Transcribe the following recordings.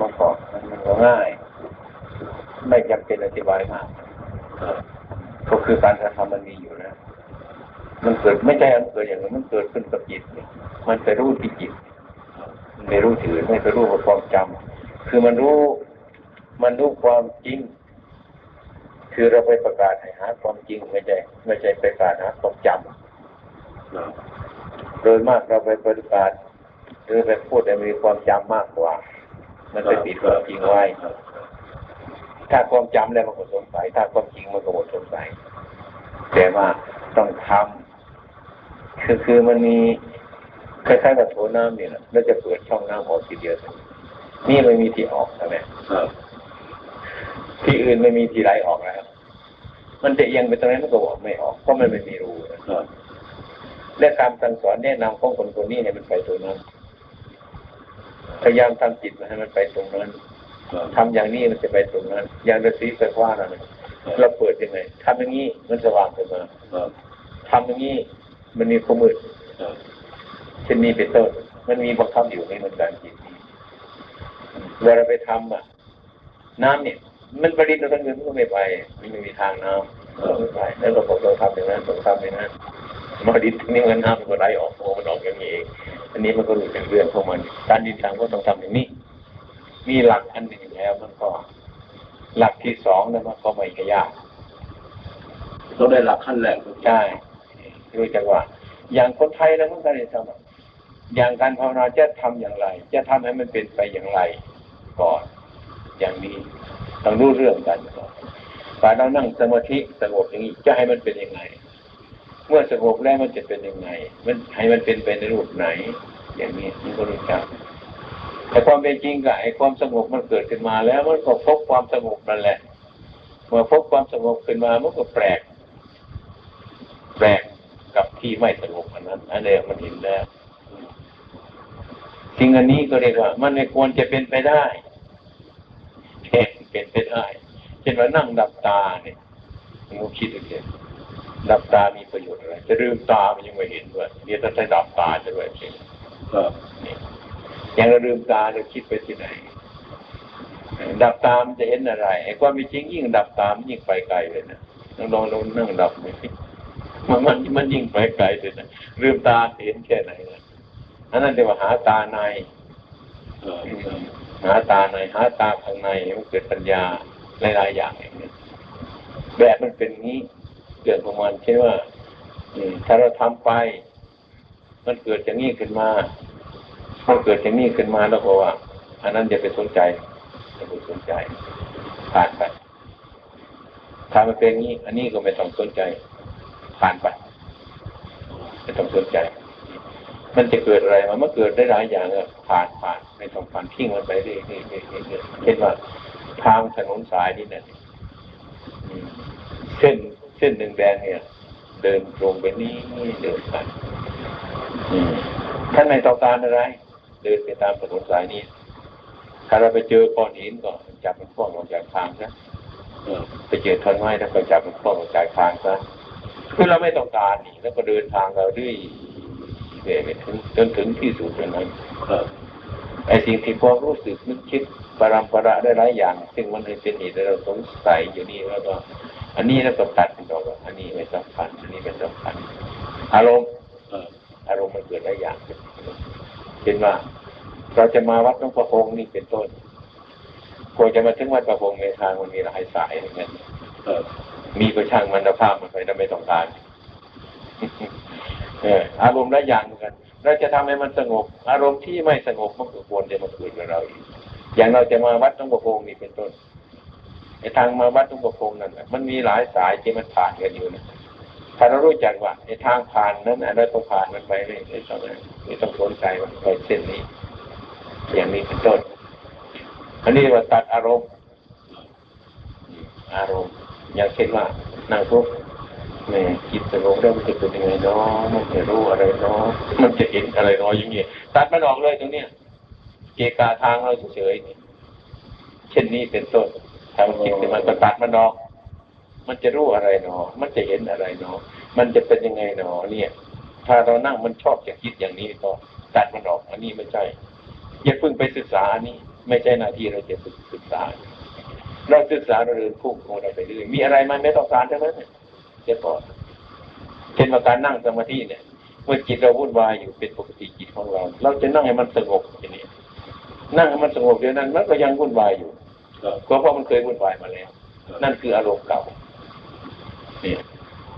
มันก็มันก็ง่าย ไม่จำเป็นอธิบายมากก็คือการกระทำมันมีอยู่แล้วมันเกิดไม่ใช่มันเกิดอย่างนั้นมันเกิดขึ้นกับจิตมันไปรู้ที่จิตมันไม่รู้ถือไม่ไปรู้กับความจำคือมันรู้ มันรู้ความจริง คือเราไปประกาศให้หาความจริงไม่ใช่ไม่ใช่ไปประกาศหาความจำโดยมากเราไปประกาศหรือไปพูดให้มีความจำมากกว่า มันไปปิดความจริงไว้ครับถ้าความจำแล้วมันก็สงสัย ถ้าความจริงมันก็หมดสงสัยแต่ว่าต้องทำคือคือมันมีคล้ายๆกับโถน้ำเนี่ยนะแล้วจะเปิดช่องน้ำออกทีเดียวนี่ไม่มีที่ออกใช่ไหมครับที่อื่นไม่มีที่ไหลออกแล้วมันจะเอียงไปตรงนั้นมันก็บอกไม่ออกเพราะมันไม่มีรูนะครับและการสั่งสอนแนะนำของคนคนนี้เนี่ยมันไปตรงนั้น พยายามทำจิตมันให้มันไปตรงนั้นครับทำอย่างนี้มันจะไปตรงนั้น อย่างฤาษีไฟฟ้านั่นน่ะเราเปิดยังไงทำอย่างนี้มันสว่างขึ้นมาครับทำอย่างนี้มันมีความมืดครับเช่นนี้เป็นต้นมันมีบังคับอยู่ในมันการจิตนี้เวลาไปทำอะ น้ำเนี่ย มันประดิษฐ์เราทั้งเงินมันก็ไม่ไปมันไม่มีทางน้ำเราไม่ไปแล้วเราบอกเราทำอย่างนั้นต้องทำอย่างนั้นมาดิษฐ์นี่มันน้ำมันก็ไหลออกโอมันออกอย่างนี้เอง อันนี้มันก็รู้เป็นเรื่องของมัน การดิษฐ์ทางก็ต้องทำอย่างนี้มีหลักอันหนึ่งอยู่แล้วมันก็ หลักที่สองนั้นมันก็ไม่ยากต้องได้หลักขั้นแรกใช่รู้จักว่า อย่างคนไทยนะมันก็ได้ทำอะอย่างการภาวนาจะทำอย่างไร จะทำให้มันเป็นไปอย่างไรก่อน อย่างนี้ต้องรู้เรื่องกันก่อนการเรานั่งสมาธิสงบอย่างนี้จะให้มันเป็นยังไง เมื่อสงบแล้วมันจะเป็นยังไง มันให้มันเป็นไปในรูปไหน อย่างนี้มันก็รู้จักแต่ความเป็นจริงกับไอ้ความสงบมันเกิดขึ้นมาแล้วมันก็พบความสงบนั่นแหละ เมื่อพบความสงบขึ้นมามันก็แปลก แปลกกับที่ไม่สงบอันนั้นอันนี้มันเห็นแล้วสิ่งอันนี้ก็เรียกว่า มันไม่ควรจะเป็นไปได้เห็นเป็นไปได้ เช่นว่านั่งดับตาเนี่ยมันก็คิดดูสิ ดับตามีประโยชน์อะไร จะลืมตามันยังไม่เห็นด้วยเดี๋ยวจะใช้ดับตาจะด้วยเองครับอย่างเราลืมตาเราคิดไปที่ไหน ดับตามนจะเห็นอะไรไอ้ความเป็นจริงยิ่งดับตามนยิ่งไปไกลเลยนะลองลองลองนั่งดับไปสิมันมันมันยิ่งไปไกลเลยนะลืมตาเห็นแค่ไหนนะอันนั้นเรียกว่าหาตาในครับหาตาในหาตาข้างในมันเกิดปัญญาหลายๆอย่างอย่างนี้แบบมันเป็นงี้ เกิดประมาณเช่นว่าอืมถ้าเราทำไป มันเกิดอย่างนี้ขึ้นมามันเกิดอย่างนี้ขึ้นมาแล้วก็ว่า อันนั้นอย่าไปสนใจอย่าไปสนใจผ่านไปถ้ามันเป็นงนี้ อันนี้ก็ไม่ต้องสนใจผ่านไปไม่ต้องสนใจ มันจะเกิดอะไรมามันเกิดได้หลายอย่างอะผ่านผ่านไม่ต้องผ่านทิ้งมันไปเรื่อยๆเรื่อยเรื่อยเช่นว่าทางถนนสายนี่เนี่ยเส้น เส้นหนึ่งแดงเนี่ย เดินตรงไปนี่เดินไปท่านไม่ต้องการอะไร เดินไปตามถนนสายนี้ถ้าเราไปเจอก้อนหินก็จับมันคล้องลงจากทางซะไปเจอท่อนไม้แล้วก็จับมันคล้องลงจากทางซะคือเราไม่ต้องการนี่แล้วก็เดินทางเราด้วยเรื่อยไปถึงจนถึงที่สุดตรงนั้นไอ้สิ่งที่ความรู้สึกนึกคิดปรำประได้หลายอย่าง ซึ่งมันเป็นเหตุให้เราสงสัยอยู่นี่แล้วก็ อันนี้แล้วก็ตัดมันออกว่าอันนี้ไม่สำคัญอันนี้ไม่สำคัญ อารมณ์ครับอารมณ์มันเกิดหลายอย่างเป็นว่า เราจะมาวัดหลวงประพงนี่เป็นต้นกว่าจะมาถึงวัดประพงในทางมันมีหลายสายอย่างนั้นครับมีก็ช่างมันภาพมันไปเราไม่ต้องการเอออารมณ์หลายอย่างเหมือนกัน เราจะทำให้มันสงบ อารมณ์ที่ไม่สงบมันก็ควรจะมาเกิดกับเราอีกอย่างเราจะมาวัดหลวงประพงนี่เป็นต้นไอ้ ทางมาวัดหลวงประพงนั่นแหละมันมีหลายสายที่มันผ่านกันอยู่นะถ้าเรารู้จักว่าไอ้ทางผ่านนั้นน่ะเราต้องผ่านมันไปไม่ไม่ต้องไม่ต้องสนใจมันไปเส้นนี้ อย่างนี้เป็นต้นอันนี้เรียกว่าตัดอารมณ์ อารมณ์ อย่างเช่นว่านั่งทุกข์แม่จิตสงบแล้วมันจะเป็นยังไงเนาะมันจะรู้อะไรเนาะมันจะเห็นอะไรเนาะอย่างเงี้ยตัดมันออกเลยตรงเนี้ยเกกาทางเราเฉยๆเช่นนี้เป็นต้น ถ้ามันคิดขึ้นมันก็ตัดมันออก มันจะรู้อะไรเนาะมันจะเห็นอะไรเนาะมันจะเป็นยังไงเนาะเนี่ย ถ้าเรานั่งมันชอบจะคิดอย่างนี้ก็ตัดมันออก อันนี้ไม่ใช่ อย่าเพิ่งไปศึกษาอันนี้ ไม่ใช่หน้าที่เราจะศึกษา เราศึกษาเราเรียนพุ่ของเราไปเรื่อยมีอะไรมันไม่ต้องการทั้งนั้นเนี่ยเสียก่อนเช่นว่าการนั่งสมาธิเนี่ย เมื่อจิตเราวุ่นวายอยู่เป็นปกติจิตของเรา เราจะนั่งให้มันสงบอย่างนี้นั่งให้มันสงบเดี๋ยวนั้นมันก็ยังวุ่นวายอยู่ ก็เพราะมันเคยวุ่นวายมาแล้ว นั่นคืออารมณ์เก่าเนี่ย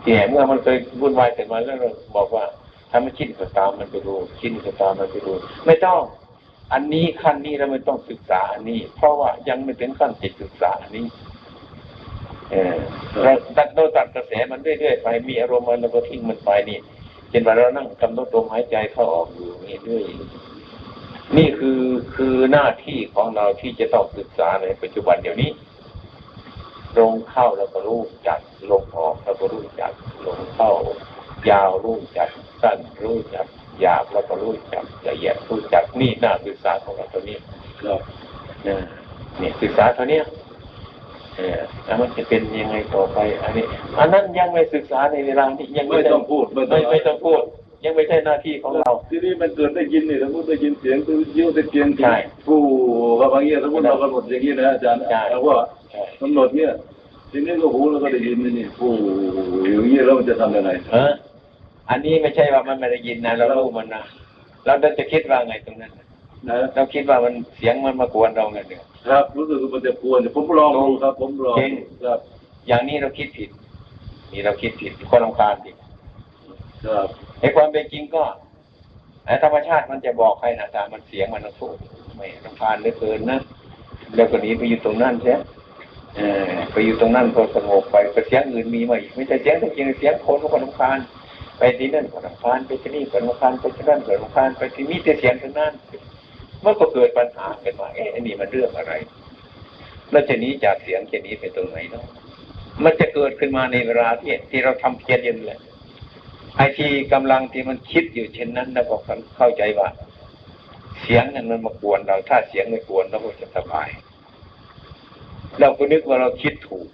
เนี่ยเมื่อมันเคยวุ่นวายเสร็จมาแล้วเราบอกว่าถ้ามันคิดก็ตามมันไปดูคิดก็ตามมันไปดูไม่ต้อง อันนี้ขั้นนี้เราไม่ต้องศึกษาอันนี้ เพราะว่ายังไม่ถึงขั้นจิตศึกษาอันนี้ เออเราตัดเราตัดกระแสมันเรื่อยๆไปมีอารมณ์มันเราก็ทิ้งมันไปนี่เช่นว่าเรานั่งกำหนดลมหายใจเข้าออกอยู่นี่เรื่อย นี่คือคือหน้าที่ของเราที่จะต้องศึกษาในปัจจุบันเดี๋ยวนี้ ลงเข้าแล้วก็รู้จักลงออกแล้วก็รู้จักลงเข้ายาวรู้จักสั้นรู้จักหยาบแล้วก็รู้จักละเอียดรู้จักนี่หน้าศึกษาของเราตัวนี้ครับนะนี่ศึกษาตัวเนี้ยเออแล้วมันจะเป็นยังไงต่อไป อันนี้ อันนั้นยังไม่ศึกษาในเวลานี้ยังไม่ไม่ต้องพูดไม่ต้ไม่องไม่ต้องพูด ยังไม่ใช่หน้าที่ของเรา ทีนี้มันเกิดได้ยินเนี่ยสมมติได้ยินเสียงตัวยิ้วตะเกียงใช่ผู้ว่าบางอย่างสมมติเรากำหนดอย่างนี้นะอาจารย์ใช่เราว่าใช่กำหนดเนี่ยทีนี้ก็หูเราก็ได้ยินนี่ผู้อย่างนี้แล้วมันจะทำยังไงเอออันนี้ไม่ใช่ว่ามันไม่ได้ยินนะเรารู้มันนะเราจะคิดว่าไงตรงนั้นน่ะนะเราคิดว่ามันเสียงมันมากวนเราไงเนี่ยครับ รู้สึกว่ามันจะกวนผมลองดูครับ ผมลองจริงครับ อย่างนี้เราคิดผิด นี่เราคิดผิดคนรำคาญผิดครับ ไอ้ความเป็นจริงก็ไอ้ธรรมชาติมันจะบอกให้นะตามันเสียงมันทุกข์ไม่รำคาญเหลือเกินนะแล้วก็นีไปอยู่ตรงนั้นใช่เออไปอยู่ตรงนั้นก็สงบไปแต่เสียงอื่นมีมาอีกไม่ใช่เสียงแต่จริงเสียงคนก็รำคาญไปที่นั่นก็รำคาญไปที่นี่ก็รำคาญไปที่นั่นก็รำคาญไปที่นี่แต่เสียงทั้งนั้นมันก็เกิดปัญหากันว่าเอ๊ะอันนี้มันเรื่องอะไรแล้วจะหนี้จากเสียงจะนี้ไปตรงไหนเนาะมันจะเกิดขึ้นมาในเวลาที่ที่เราทำเพียรเย็นแหละ ไอ้ที่กำลังที่มันคิดอยู่เช่นนั้นเราก็เข้าใจว่า เสียงนั้นมันมากวนเรา ถ้าเสียงไม่กวนเราก็จะสบาย เราก็นึกว่าเราคิดถูก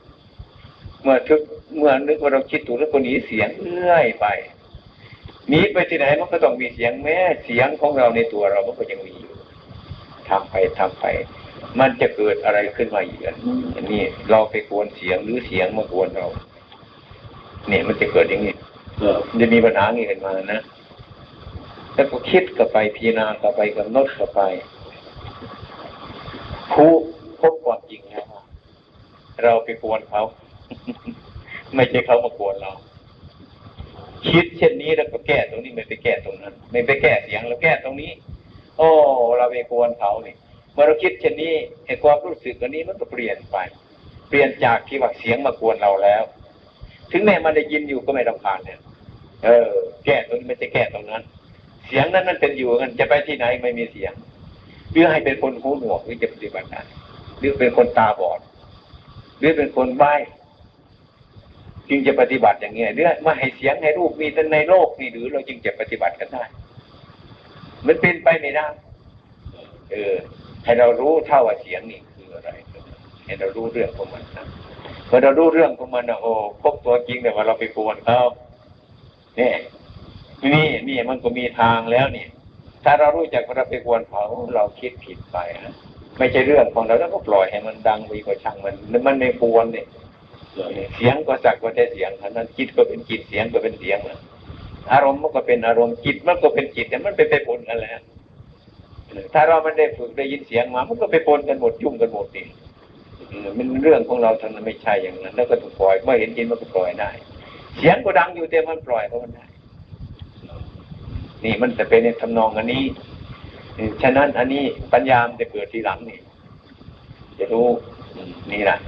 เมื่อทึกเมื่อนึกว่าเราคิดถูกแล้วก็หนีเสียงเรื่อยไปหนีไปที่ไหนมันก็ต้องมีเสียงแม้เสียงของเราในตัวเรามันก็ยังมีอยู่ทำไปทำไป มันจะเกิดอะไรขึ้นมาอีกอันนี้เราไปกวนเสียงหรือเสียงมากวนเรา เนี่ยมันจะเกิดอย่างนี้ จะมีปัญหาอย่างนี้ขึ้นมานะแล้วก็คิดกับไปพิจารณากับไปกำหนดกับไปผู้พบความจริงแล้วเราไปกวนเขา ไม่ใช่เขามากวนเรา คิดเช่นนี้แล้วก็แก้ตรงนี้ไม่ไปแก้ตรงนั้น ไม่ไปแก้เสียงเราแก้ตรงนี้ โอ้เราไปกวนเขาเนี่ยเมื่อเราคิดเช่นนี้ไอ้ความรู้สึกอันนี้มันก็เปลี่ยนไป เปลี่ยนจากที่ว่าเสียงมากวนเราแล้ว ถึงแม้มันได้ยินอยู่ก็ไม่รำคาญเนี่ย เออ แก้ตรงนี้ม่ใช่แก้ตรงนั้น เสียงนั้นมันเป็นอยู่กันจะไปที่ไหนไม่มีเสียงหรือให้เป็นคนหูหนวกหรือจะปฏิบัติได้หรือเป็นคนตาบอด หรือเป็นคนใบ้จึงจะปฏิบัติอย่างเงี้ยหรือมาให้เสียงให้รูปมีแต่ในโลกนี่หรือเราจึงจะปฏิบัติกันได้ มันเป็นไปไม่ได้เออ ให้เรารู้เท่าว่าเสียงนี่คืออะไร ให้เรารู้เรื่องของมันนะ เมื่อเรารู้เรื่องของมันนะโอ้พบตัวจริงแต่ว่าเราไปกวนเขาเนี่ยนี่นี่มันก็มีทางแล้วนี่ถ้าเรารู้จักว่าเราไปกวนเขาเราคิดผิดไปนะไม่ใช่เรื่องของเราแล้วก็ปล่อยให้มันดังไปก็ช่างมันมันไม่ควรเนี่ยเสียงก็สักว่าแต่เสียงเท่านั้นจิตก็เป็นจิตเสียงก็เป็นเสียงอารมณ์มันก็เป็นอารมณ์จิตมันก็เป็นจิตแต่มันไปไปปนกันแหล้วถ้าเราไมันได้ฝึกได้ยินเสียงมา มันก็ไปปนกันหมดยุ่งกันหมดนี่ มันเรื่องของเราท่านั้นไม่ใช่อย่างนั้น แล้วก็ถูกปล่อยเมื่อเห็นจริงมันก็ปล่อยได้ เสียงก็ดังอยู่แต่มันปล่อยเพราะมันได้ นี่มันจะเป็นในทำนองอันนี้ฉะนั้นอันนี้ปัญญามนจะเกิดทีหลังนี่จะรู้นี่นะ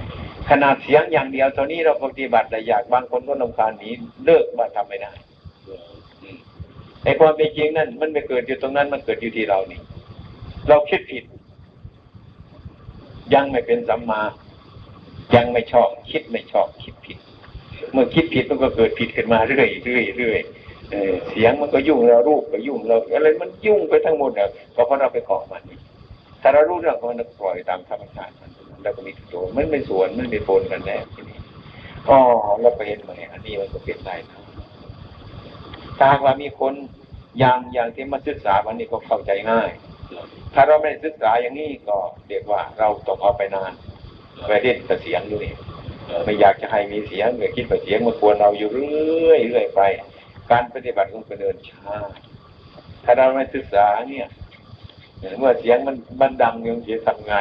ขนาดเสียงอย่างเดียวตอนนี้เราปฏิบัติแต่อยากบางคนก็ลำคาญหนีเลิกมาทำไม่ได้ไอ้ความเป็นจริงนั่นมันไม่เกิดอยู่ตรงนั้นมันเกิดอยู่ที่เรานี่ เราคิดผิด ยังไม่เป็นสัมมา ยังไม่ชอบ คิดไม่ชอบคิดผิด เมื่อคิดผิดมันก็เกิดผิดขึ้นมาเรื่อยเรื่อยเรื่อยเสียงมันก็ยุ่งเรารูปก็ยุ่งเราอะไรมันยุ่งไปทั้งหมดเนี่ยก็เพราะเราไปเกาะมันถ้าเรารู้เรื่องของมันปล่อยตามธรรมชาติมันแล้วก็มีตัวมันไม่สวนมันไม่ปนกันแน่ทีนี้อ๋อเราไปเห็นไหมอันนี้มันก็เป็นได้นะถ้าว่ามีคนอย่างอย่างที่มาศึกษาวันนี้ก็เข้าใจง่าย ถ้าเราไม่ศึกษาอย่างนี้ก็เรียกว่าเราตกเอาไปนานไปเล่นแต่เสียงด้วยไม่อยากจะให้มีเสียงไม่คิดว่าเสียงมากวนเราอยู่เรื่อยเรื่อยไป การปฏิบัติของก็เดินช้าถ้าเราไม่ศึกษาเนี่ยเมื่อเสียงมันมันดังยังจะทำไง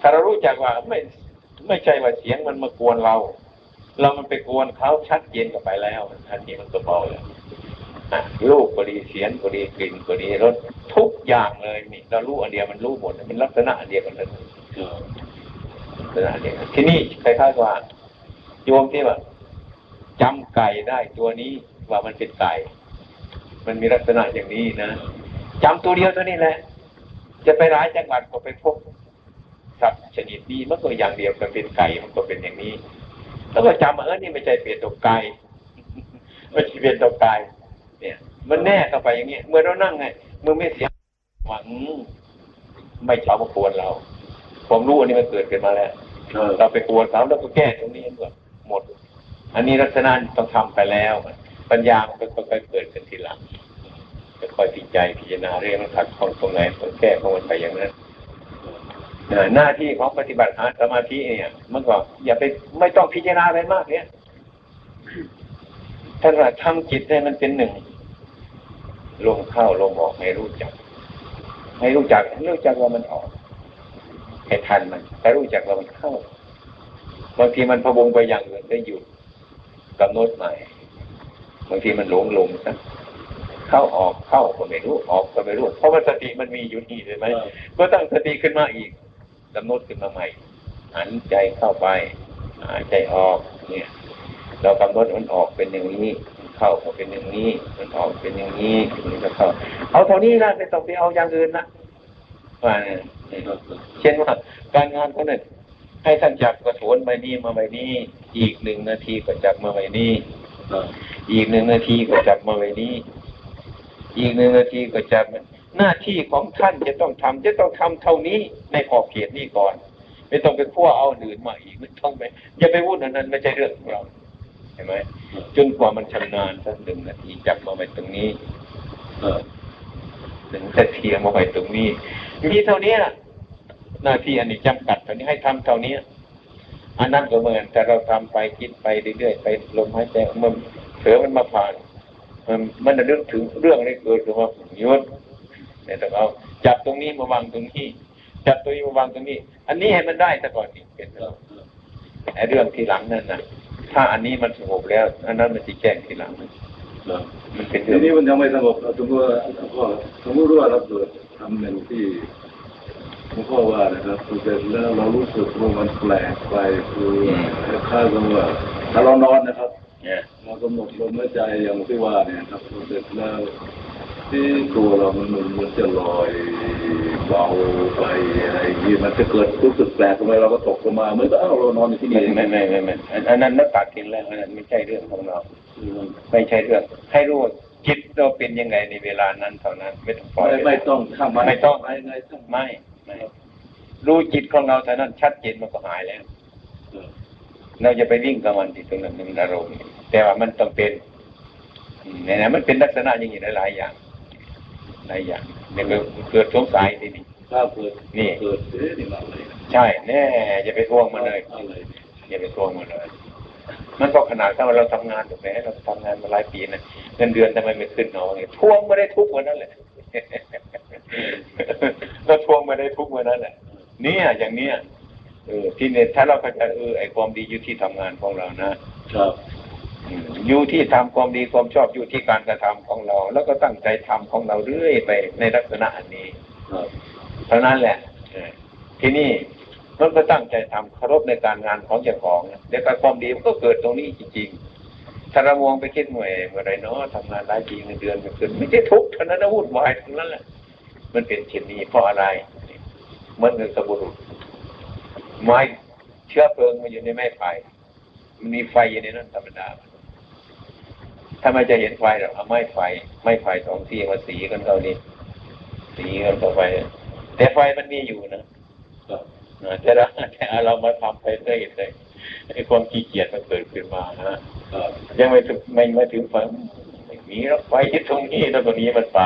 ถ้าเรารู้จักว่าไม่ไม่ใช่ว่าเสียงมันมากวนเรา เรามันไปกวนเขาชัดเจนกันไปแล้วทันทีมันก็เบาเลย รูปก็ดีเสียงก็ดีกลิ่นก็ดีรสทุกอย่างเลยนี่เรารู้อันเดียวมันรู้หมดมันลักษณะอันเดียวกันเลยลักษณะอันเดียวกันที่นี่คล้ายๆว่าโยมที่ว่าจำไก่ได้ตัวนี้ว่ามันเป็นไก่ มันมีลักษณะอย่างนี้นะจำตัวเดียวตัวนี้แหละ จะไปร้ายจังหวัดก็ไปพบสัตว์ชนิดนี้มันก็อย่างเดียวกันเป็นไก่มันก็เป็นอย่างนี้ แล้วก็จำว่าเออนี่ไม่ใช่เปลี่ยนตัวไก่ไม่ใช่เปลี่ยนตัวไก่ เนี่ย มันแน่เข้าไปอย่างนี้เมื่อเรานั่งไงเมื่อไม่เสียหวังไม่ชอบมากวนเราผมรู้อันนี้มันเกิดขึ้นมาแล้วเราไปกวนเขาแล้วก็แก้ตรงนี้หมดหมด อันนี้ลักษณะต้องทำไปแล้ว ปัญญามันก็ค่อยๆเกิดขึ้นทีหลังจะคอยพิจารพิจารณาเรื่องมันขัดข้องตรงไหนก็แก้ของมันไปอย่างนั้นเอ่อหน้าที่ของปฏิบัติหาสมาธิเนี่ยมันก็อย่าไปไม่ต้องพิจารณาอะไรมากเนี่ยถ้าเราทำจิตให้มันเป็นหนึ่ง ลมเข้าลมออกให้รู้จัก ให้รู้จักให้รู้จักว่ามันออกให้ทันมันให้รู้จักว่ามันเข้าบางทีมันพะวงไปอย่างอื่นได้หยุดกำหนดใหม่บางทีมันหลงลงซะเข้าออกเข้าก็ไม่รู้ออกก็ไม่รู้ เพราะว่าสติมันมีอยู่นี่ใช่ไหมก็ตั้งสติขึ้นมาอีกกำหนดขึ้นมาใหม่หันใจเข้าไปหายใจออกเนี่ย เรากำหนดมันออกเป็นอย่างนี้ เข้าเป็นอย่างนี้ มันออกเป็นอย่างนี้มันก็เข้า เอาเท่านี้นะไม่ต้องไปเอาอย่างอื่นนะว่าเนี่ยเช่นว่าการงานเขาเนี่ยให้ท่านจับกระโถนใบนี้มาใบนี้ อีกหนึ่งนาทีก็จับมาใบนี้อีกหนึ่งนาทีก็จับมาใบนี้ อีกหนึ่งนาทีก็จับมันหน้าที่ของท่านจะต้องทำจะต้องทำเท่านี้ในขอบเขตนี้ก่อน ไม่ต้องไปพั่วเอาอื่นมาอีกไม่ต้องไปอย่าไปวุ่นอันนั้นไม่ใช่เรื่องของเรา เห็นไหมจนกว่ามันชำนาญสักหนึ่งนาทีจับมาไว้ตรงนี้หนึ่งนาทีเอามาไว้ตรงนี้ มีเท่านี้น่ะหน้าที่อันนี้จำกัดเท่านี้ให้ทำเท่านี้อันนั้นก็เหมือนแต่เราทำไปคิดไปเรื่อยๆไปลมหายใจมันเผลอมันมาผ่าน มันมันจะนึกถึงเรื่องอะไรเกิดขึ้นมาโยนเนี่ยต้องเอาจับตรงนี้มาวางตรงนี้ จับตรงนี้มาวางตรงนี้ อันนี้ให้มันได้แต่ก่อนนี่เป็นไอ้เรื่องที่หลังนั่นนะ ถ้าอันนี้มันสงบแล้ว อันนั้นมันจะแจ้งทีหลังมันเป็นทีเรื่องนี้มันยังไม่สงบสมมติว่าสมมติว่าเราเกิดทำหนึ่งที่หลวงพ่อว่านะครับเสร็จแล้วเรารู้สึกว่ามันแปลกไปคือค่ากับว่าถ้าเรานอนนะครับเนี่ยเรากำหนดลมหายใจอย่างที่ว่าเนี่ยครับเสร็จแล้ว ที่ตัวเรามันมันมันจะลอยเบาไปอะไรอย่างนี้มันจะเกิดรู้สึกแปลกทำไมเราก็ตกลงมาเหมือนกับเอ้าเรานอนอยู่ที่ไม่นี่ไม่ไม่ไม่ไม่อันอันนั้นนักตัดกินแล้วอันนั้นไม่ใช่เรื่องของเรา ไม่ใช่เรื่อง ให้รู้ว่าจิตเราเป็นยังไงในเวลานั้นเท่านั้น ไม่ต้องปล่อยไม่ไม่ต้องข้ามมาไม่ต้องไม่ไม่ต้องไม่ไม่รู้จิตของเราเท่านั้นชัดเจนมันก็หายแล้วเราจะไปวิ่งกับมันที่ตรงนั้นมันอารมณ์แต่ว่ามันต้องเป็นอืมเนี่ยนะมันเป็นลักษณะอย่างนี้หลายๆอย่าง หลายอย่างเนี่ยเกิดเกิดสงสัยทีนี้ถ้าเกิดนี่เกิดเอ๊ะนี่มันอะไรใช่แน่อย่าไปทวงมันเลยอะไรอย่าไปทวงมันเลยมันก็ขนาดถ้าเราทำงานถูกไหมเราทำงานมาหลายปีนะเงินเดือนทำไมไม่ขึ้นเนาะเนี่ยทวงไม่ได้ทุกวันนั้นแหละเราทวงไม่ได้ทุกวันนั้นแหละเนี่ยอย่างเนี้ยเออที่เนี่ยถ้าเราเข้าใจเออไอความดีอยู่ที่ทำงานของเรานะครับ อยู่ที่ทำความดีความชอบอยู่ที่การกระทำของเรา แล้วก็ตั้งใจทำของเราเรื่อยไปในลักษณะอันนี้เท่านั้นแหละทีนี้มันก็ตั้งใจทำเคารพในการงานของเจ้าของเดี๋ยวความดีมันก็เกิดตรงนี้จริงๆถ้าเรามองไปคิดหน่วยเมื่อไรเนาะทำงานหลายปีเงินเดือนไม่ขึ้นไม่ใช่ทุกข์เท่านั้นนะวุ่นวายทั้งนั้นแหละมันเป็นเช่นนี้เพราะอะไรเมือนเงินสบุรุษไม้เชื้อเพลิงมันอยู่ในไม้ไผ่มันมีไฟอยู่ในนั้นธรรมดา ถ้าไม่จะเห็นไฟหรอกเอาไม้ไฟ ไม้ไผ่สองที่มาสีกันเท่านี้ สีกันต่อไปแต่ไฟมันมีอยู่นะแต่เราแต่เรามาทำไปเรื่อยเลยไอ้ความขี้เกียจมันเกิดขึ้นมานะยังไม่ถึงไม่ไม่ถึงไฟไม่มีแล้วไฟที่ตรงนี้แล้วตรงนี้มันไป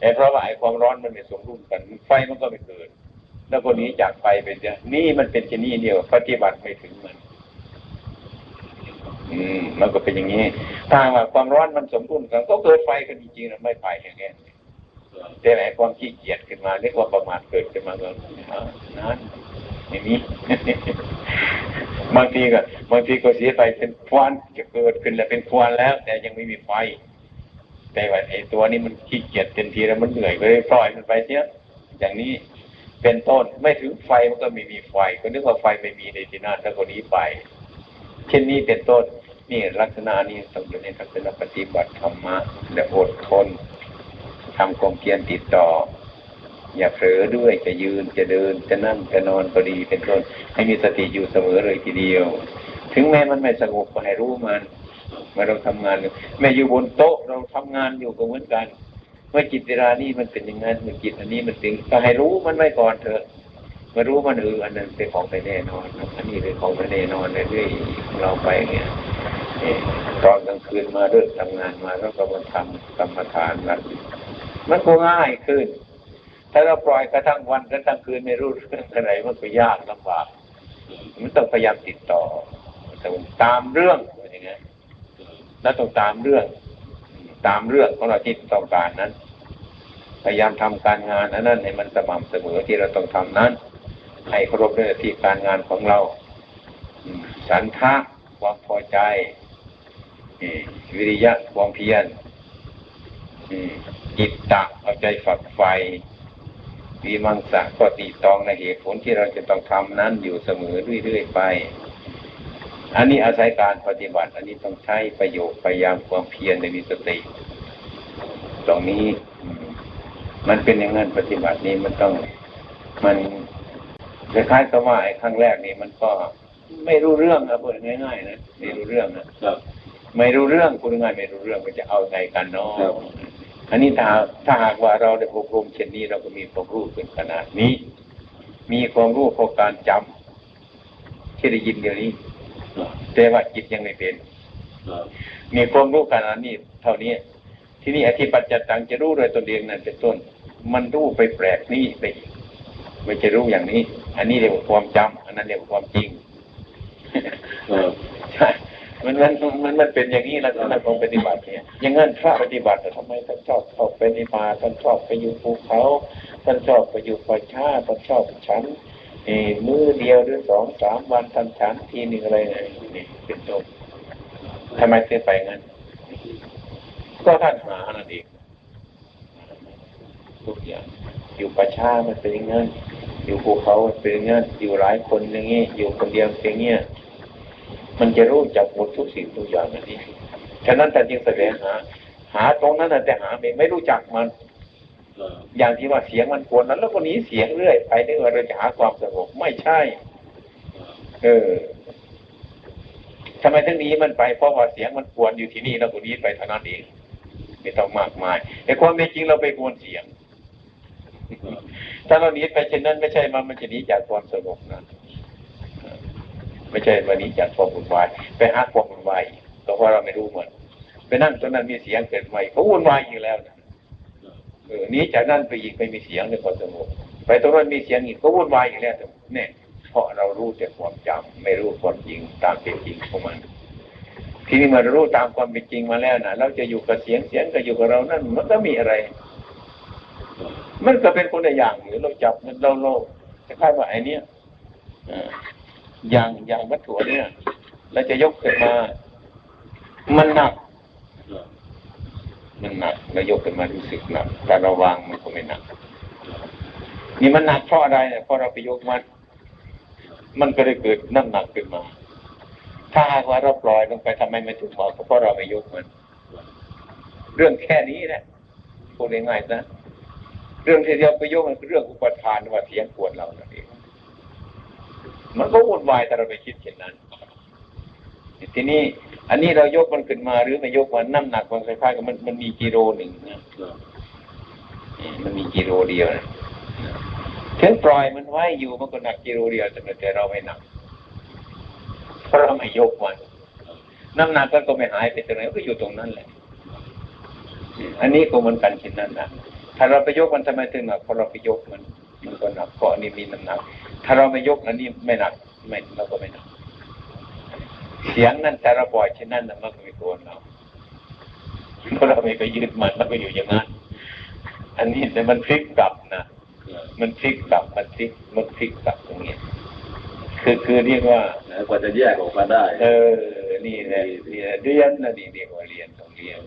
ไอ้เพราะว่าไอ้ความร้อนมันไม่สมดุลกันไฟมันก็ไม่เกิด แล้วคนนี้จากไฟเป็นจะนี่มันเป็นชนิดเดียวปฏิบัติไม่ถึงมัน อืมมันก็เป็นอย่างนี้ ถ้าว่าความร้อนมันสมดุลกันก็เกิดไฟกันจริงๆนะไม่ไปอย่างเงี้ยแต่ไหนความขี้เกียจขึ้นมาหรือความประมาทเกิดขึ้นมาก็อ่านั้นอย่างนี้บางทีก็บางทีก็เสียไปเป็นควันจะเกิดขึ้นแล้วเป็นควันแล้ว แต่ยังไม่มีไฟ แต่ว่าไอ้ตัวนี้มันขี้เกียจเต็มทีแล้วมันเหนื่อยก็เลยปล่อยมันไปเสียอย่างนี้เป็นต้นไม่ถึงไฟมันก็ไม่มีไฟ ก็นึกว่าไฟไม่มีในที่นั่นแล้วก็นี้ไป เช่นนี้เป็นต้น นี่ลักษณะนี้ต้องอยู่ในลักษณะปฏิบัติธรรมะและอดทนทำความเพียรติดต่อ อย่าเผลอด้วยจะยืนจะเดินจะนั่งจะนอนก็ดีเป็นต้นให้มีสติอยู่เสมอเลยทีเดียว ถึงแม้มันไม่สงบก็ให้รู้มันเมื่อเราทำงานอยู่แม้อยู่บนโต๊ะเราทำงานอยู่ก็เหมือนกัน เมื่อจิตเวลานี้มันเป็นอย่างนั้นเมื่อจิตอันนี้มันถึงก็ให้รู้มันไว้ก่อนเถอะเมื่อรู้มันเอออันนั้นเป็นของไม่แน่นอน อันนี้เป็นของไม่แน่นอนเรื่อยๆเราไปเนี่ย ตอนกลางคืนมาเลิกทำงานมาแล้วก็มาทำกรรมฐานนั้นมันก็ง่ายขึ้น ถ้าเราปล่อยกระทั่งวันกระทั่งคืนไม่รู้เรื่องอะไรมันก็ยากลำบาก มันต้องพยายามติดต่อต้องตามเรื่องอย่างเงี้ยแล้วต้องตามเรื่อง ตามเรื่องของเราที่ต้องการนั้น พยายามทำการงานอันนั้นให้มันสม่ำเสมอที่เราต้องทำนั้น ให้ครพในหน้าที่การงานของเรา สันทะความพอใจ วิริยะความเพียรอืมจิตตะเอาใจฝักใฝ่วิมังสะก็ตีตองในเหตุผลที่เราจะต้องทำนั้นอยู่เสมอเรื่อยๆไป อันนี้อาศัยการปฏิบัติ อันนี้ต้องใช้ประโยชน์พยายามความเพียรในมีสติ ตรงนี้มมันเป็นอย่างนั้นปฏิบัตินี้มันต้อง มันคล้ายๆกับว่าไอ้ครั้งแรกนี่มันก็ไม่รู้เรื่องนะพูดง่ายๆนะไม่รู้เรื่องนะครับ ไม่รู้เรื่องพูดง่ายๆไม่รู้เรื่องมันจะเอาไงกันเนาะครับอันนี้ถ้าถ้าหากว่าเราได้อบรมเช่นนี้เราก็มีความรู้เป็นขนาดนี้ มีความรู้เพราะการจำที่ได้ยินเดี๋ยวนี้ครับแต่ว่าจิตยังไม่เป็นครับมีความรู้ขนาดนี้ เท่านี้ ที่นี่อธิปัจจตังจะรู้โดยตนเองนั่นเป็นต้น มันรู้ไปแปลกนี่ไปอีกไม่จะรู้อย่างนี้ อันนี้เรียกว่าความจำอันนั้นเรียกว่าความจริงครับใช่ มันมันมันมันเป็นอย่างนี้แลักษณะของปฏิบัติเนี่ยอย่างนั้นพระปฏิบัติแต่ทำไมท่านชอบเข้าไปในป่าท่านชอบไปอยู่ภูเขาท่านชอบไปอยู่ป่าช้าท่านชอบฉันเออมือเดียวหรือสองสามวันท่านฉันทีหนึ่งอะไรเนี่ยเป็นต้นทำไมถึงไปงั้น ก็ท่านหานั่นเองทุกอย่างอยู่ป่าช้ามันเป็นอย่างนั้นอยู่ภูเขาเป็นอย่างนั้นอยู่หลายคนอย่างนี้อยู่คนเดียวเป็นอย่างเงี้ย มันจะรู้จักหมดทุกสิ่งทุกอย่างนั่นเองฉะนั้นแต่จึงแสวงหา หาตรงนั้นน่ะแต่หาไม่ไม่รู้จักมันครับอย่างที่ว่าเสียงมันกวนนั้นแล้วก็หนีเสียงเรื่อยไปนึกว่าเราจะหาความสงบไม่ใช่ เออทำไมถึงหนี้มันไปเพราะว่าเสียงมันกวนอยู่ที่นี่แล้วก็หนี้ไปเท่านั้นเองไม่ต้องมากมายแต่ความเป็นจริงเราไปกวนเสียงถ้าเราหนีไปเช่นนั้นไม่ใช่มันมันจะหนีจากความสงบนะ ไม่ใช่วันนี้จากความวุ่นวายไปหาความวุ่นวายเพราะว่าเราไม่รู้หมันไปนั่งตรงนั้นมีเสียงเกิดใหม่เขาวุ่นวายอยู่แล้วนะเออนี้จากนั้นไปอีกไม่มีเสียงในความสงบไปตรงนั้นมีเสียงอีกก็วุ่นวายอยู่แล้วเนี่ยเพราะเรารู้แต่ความจำไม่รู้ความจริงตามเป็นจริงของมัน ทีนี้มารู้ตามความเป็นจริงมาแล้วนะเราจะอยู่กับเสียงเสียงก็อยู่กับเรานั่นมันก็มีอะไร มันก็เป็นคนละอย่างหรือเราจับมันเราโลกคล้ายๆว่าไอ้เนี้ยเอย่างอย่างวัตถุเนี่ยเราจะยกขึ้นมา มันหนัก มันหนักเรายกขึ้นมารู้สึกหนักแต่เราวางมันก็ไม่หนัก นี่มันหนักเพราะอะไรเนี่ยเพราะเราไปยกมันมันก็เลยเกิดน้ำหนักขึ้นมา ถ้าหากว่าเราปล่อยลงไปทำไมมันถึงเหมาเพราะเราไม่ยกมัน เรื่องแค่นี้แหละพูดง่ายๆนะเรื่องที่เราไปยกมันคือเรื่องอุปทานว่าเสียงกวนเรานั่นเอง มันก็วุ่นวายแต่เราไปคิดเช่นนั้นทีนี้ อันนี้เรายกมันขึ้นมาหรือไม่ยกมันน้ำหนักมันคล้ายๆกับมันมันมีกิโลหนึ่งนะมันมีกิโลเดียวนะถึงปล่อยมันไว้อยู่มันก็หนักกิโลเดียวแต่แต่เราไม่หนักเพราะเราไม่ยกมันน้ำหนักมันก็ไม่หายไปตรงไหนก็อยู่ตรงนั้นแหละ อันนี้ก็เหมือนกันเช่นนั้นนะถ้าเราไปยกมันทำไมถึงหนักเพราะเราไปยกมันมันก็หนักเพราะนนี้มีน้ำหนัก ถ้าเราไม่ยกอันนี้ไม่หนักไม่เราก็ไม่หนักเสียงนั้นแต่เราปล่อยเช่นนั้นน่ะมันก็ไม่โกนเราเพราะเราไม่ไปยึดมันมันก็อยู่อย่างนั้นอันนี้แต่มันพลิกกลับนะมันพลิกกลับมันพลิกมันพลิกกลับตรงนี้คือคือเรียกว่านะกว่าจะแยกออกมาได้ เออ นี่แหละนี่แหละเรียนนะนี่เรียกว่าเรียนต้องเรียน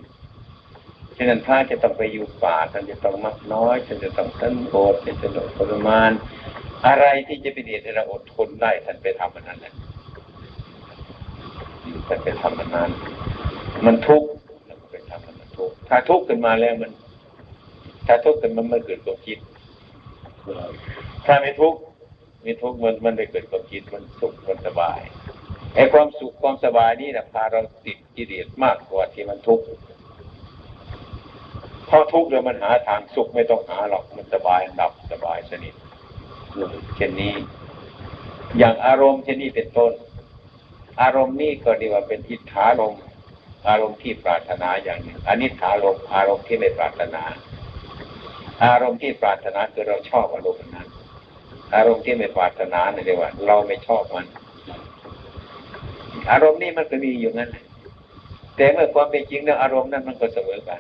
ฉะนั้นพระจะต้องไปอยู่ป่าท่านจะต้องมักน้อยท่านจะต้องสันโดษท่านจะต้องทรมาน อะไรที่จะเป็นเหตุให้เราอดทนได้ท่านไปทำมันนั้นแหละท่านไปทำมันนั้น มันทุกข์ไปทำมันมันทุกข์ถ้าทุกข์ขึ้นมาแล้วมัน ถ้าทุกข์ขึ้นมันไมันเกิดความคิด ถ้าไม่ทุกข์ไม่ทุกข์มันมันไม่เกิดความคิดมันสุขมันสบายไอ้ความสุขความสบายนี่นะพาเราติดกิเลสมากกว่าที่มันทุกข์เพราะทุกข์แล้วมันหาทางสุขไม่ต้องหาหรอกมันสบายดับสบายสนิท เช่นนี้ อย่างอารมณ์เช่นนี้เป็นต้น อารมณ์นี่ก็เรียกว่าเป็นอิทธารมอารมณ์ที่ปรารถนาอย่างหนึ่งอนิถารมอารมณ์ที่ไม่ปรารถนา อารมณ์ที่ปรารถนาคือเราชอบอารมณ์นั้น อารมณ์ที่ไม่ปรารถนาเนี่ยเรียกว่า เราไม่ชอบมัน อารมณ์นี่มันก็มีอยู่งั้นแหละแต่เมื่อความเป็นจริงแล้วอารมณ์นั้นมันก็เสมอกัน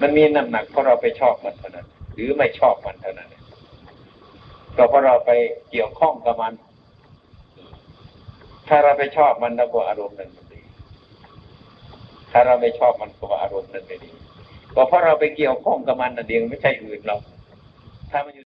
มันมีน้ำหนักเพราะเราไปชอบมันเท่านั้น หรือไม่ชอบมันเท่านั้น ก็เพราะเราไปเกี่ยวข้องกับมัน ถ้าเราไปชอบมันแล้วก็อารมณ์นั้นมันดี ถ้าเราไม่ชอบมันก็อารมณ์นั้นไม่ดีก็เพราะเราไปเกี่ยวข้องกับมันนั่นเองไม่ใช่อื่นเราถ้ามันอยู่